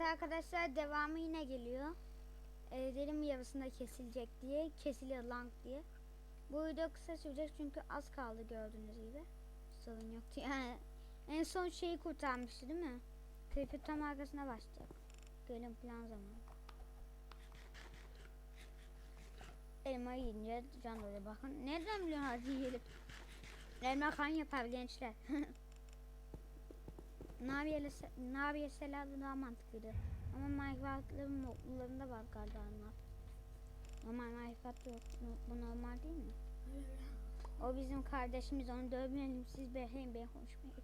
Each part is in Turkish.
Evet arkadaşlar devamı yine geliyor. Ee, dedim yarısında kesilecek diye. Kesiliyor lang diye. Bu video kısa sürecek çünkü az kaldı gördüğünüz gibi. Sorun yoktu yani. En son şeyi kurtarmıştı değil mi? Creepy tam arkasına başlayacak. Gelin plan zamanı. Elma yiyince can doluyor bakın. Nereden biliyorsun hadi yiyelim. Elma kan yapar gençler. Naviye'le Naviye Selalı daha mantıklıydı. Ama Minecraft'ların modlarında var galiba onlar. Normal Minecraft'ta yok. Bu- normal değil mi? O bizim kardeşimiz onu dövmeyelim siz be hey ben konuşmayın.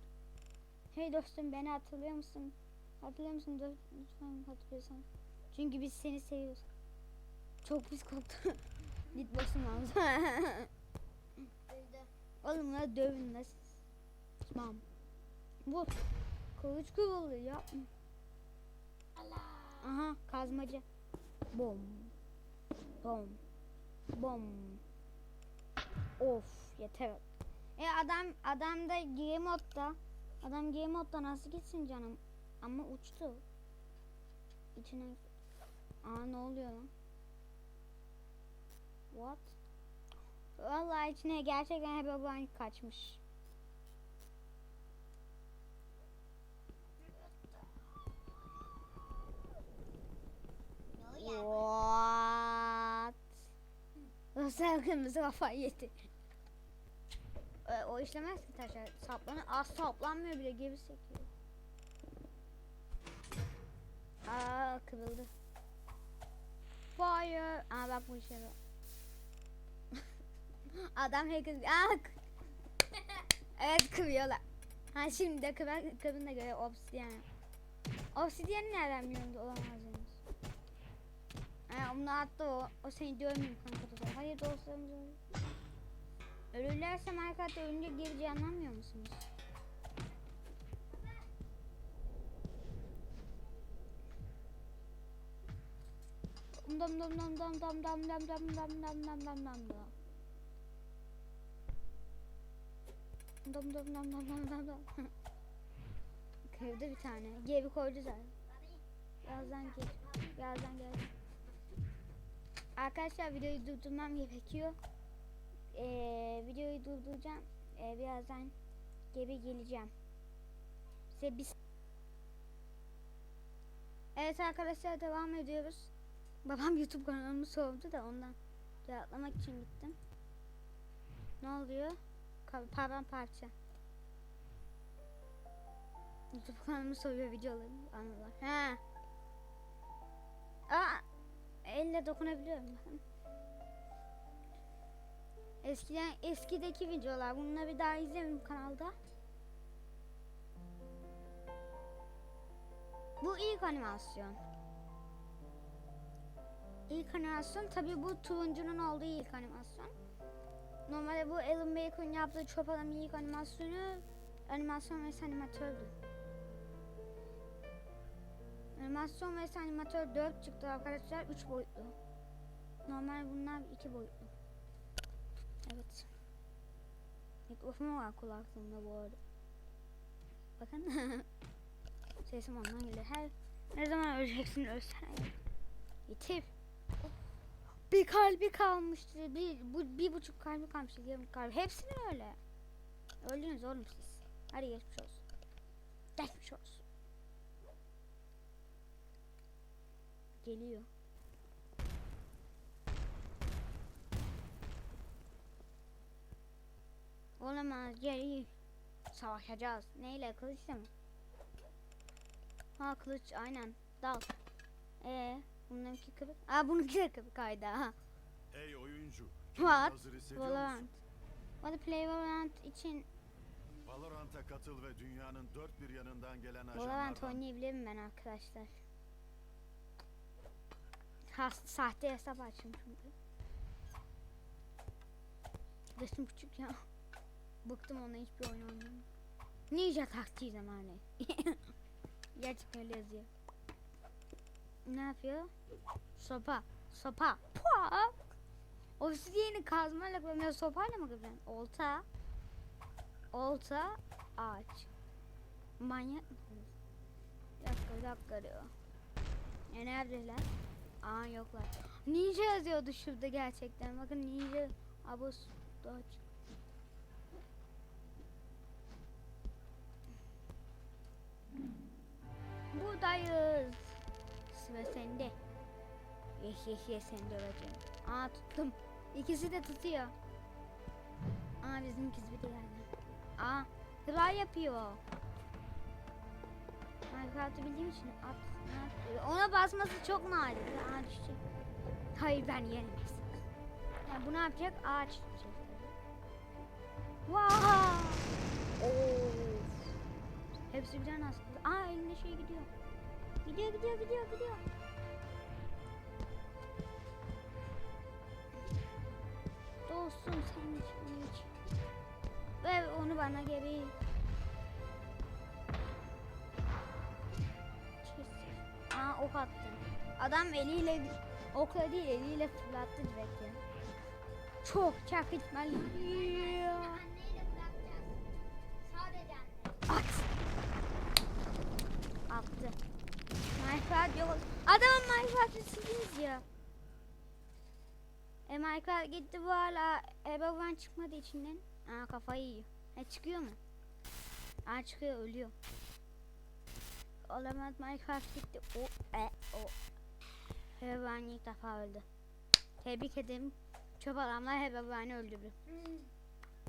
Hey dostum beni hatırlıyor musun? Hatırlıyor musun? Lütfen hatırlıyorsan. Çünkü biz seni seviyoruz. Çok pis koktu. Git başım ağzı. Oğlum la dövün la siz. Tamam. Bu kılıç kıvıldı yapma. Aha kazmacı. Bom. Bom. Bom. Of yeter. E adam adam da game modda. Adam game modda nasıl gitsin canım? Ama uçtu. İçine Aa ne oluyor lan? What? Vallahi içine gerçekten Herobrine kaçmış. What? Nasıl kırmızı kafayı yedi? Ee, o işlemez ki taşa. Saplanı az saplanmıyor bile geri sekiyor. Aa kırıldı. Fire. Aa bak bu işe bak. Adam hacker. Aa, evet kırıyorlar. Ha şimdi de kırar, kırın da göre obsidian. Obsidian nereden biliyordu olamaz henüz. Ha onu attı o. O seni dövmeyeyim kanka da. Hayır dostlarımız öyle. Ölürlerse Minecraft'ta ölünce geri canlanmıyor musunuz? Dam dam dam dam dam dam dam dam dam dam dam dam dam dam dam. Dam dam dam dam dam dam. Kırdı bir tane. Geri koydu zaten. Birazdan gel. Birazdan gel. Arkadaşlar videoyu durdurmam gerekiyor. Ee, videoyu durduracağım. Ee, birazdan geri geleceğim. Size bir... Evet arkadaşlar devam ediyoruz. Babam YouTube kanalımı sordu da ondan cevaplamak için gittim. Ne oluyor? Ka- Paramparça. YouTube kanalımı soruyor videoları anılar. Ha. Elle dokunabiliyorum bakın. Eskiden eskideki videolar. Bunları bir daha izlemedim kanalda. Bu ilk animasyon. İlk animasyon tabi bu turuncunun olduğu ilk animasyon. Normalde bu Alan Baker'ın yaptığı çöp adam ilk animasyonu animasyon ve animatördü. Animasyon ve animatör 4 çıktı arkadaşlar 3 boyutlu. Normal bunlar 2 boyutlu. Evet. Mikrofon var kulaklığımda bu arada. Bakın. Sesim ondan geliyor. Her ne zaman öleceksin ölsene. ya. Yitir. Bir kalbi kalmıştı. Bir, bu, bir buçuk kalbi kalmıştı. Yarım kalbi. Hepsini öyle. Öldünüz oğlum siz. Hadi geçmiş olsun. Geçmiş olsun. Geliyor. Olamaz geri savaşacağız. Neyle kılıçla mı? Ha kılıç aynen. Dal. Ee, bununki kılıç. Aa bununki de kılıç kaydı ha. Ey oyuncu. What? Valorant. Hadi play Valorant için Valorant'a katıl ve dünyanın dört bir yanından gelen Valorant ajanlardan oynayabilirim ben arkadaşlar. Ha, sahte hesap açmışım. Resim küçük ya. Bıktım ona hiçbir oyun oynamıyorum. Ninja taktiği zamanı. Gerçekten öyle yazıyor. Ne yapıyor? Sopa. Sopa. Pua. Obsidiyeni kazmayla kırmıyor sopayla mı kıracaksın? Olta. Olta. Ağaç. Manyak mısınız? Bir dakika bir dakika diyor. E neredeler? Aa yoklar. Ninja yazıyordu şurada gerçekten. Bakın ninja abos dodge. Buradayız. Sıra sende. Yes yes yes seni döveceğim. Aa tuttum. İkisi de tutuyor. Aa bizimkisi bir de geldi. Aa hıra yapıyor. Minecraft'ı bildiğim için at, ona basması çok nadir. Aa düşecek. Hayır ben yenemez. Yani bu ne yapacak? Ağaç tutacak. Wow! Of. Hepsi birden aslında. Aa elinde şey gidiyor. Gidiyor gidiyor gidiyor gidiyor. Dostum sen hiç bunu hiç. Ve onu bana geri. Aa ok attı. Adam eliyle okla değil eliyle fırlattı direkt ya. Çok. Sadece anne. At. Attı. Minecraft yok. Adamın Minecraft'ı sildiniz ya. E Minecraft gitti bu hala ebeveyn çıkmadı içinden. Aa kafayı yiyor. E çıkıyor mu? Aa çıkıyor ölüyor. Olamaz Minecraft gitti. O e o. Ebeveyn ilk defa öldü. Tebrik ederim. Çöp adamlar Hebeveyni öldürdü.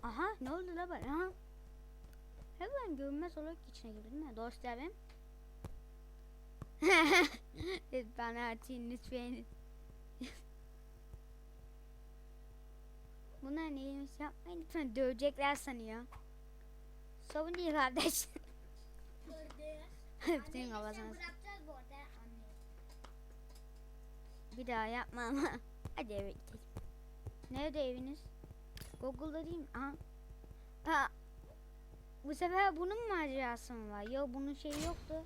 Aha ne oldu la bana? Aha. Hemen görünmez olarak içine girdi değil mi? Dostlarım. lütfen atın lütfen. Bunlar neymiş yapmayın lütfen dövecekler sanıyor. Sorun değil kardeş. Anneyle kafasına. bırakacağız bu arada anne. Bir daha yapma ama. Hadi eve gidelim. Nerede eviniz? Google'da değil mi? Aha. Aa. Bu sefer bunun macerası mı var? Yok bunun şeyi yoktu.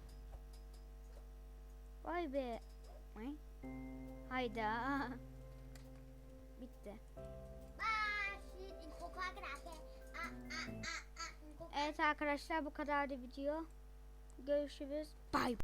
Vay be. Ay. Hayda. Bitti. Evet arkadaşlar bu kadardı video. Görüşürüz. Bye.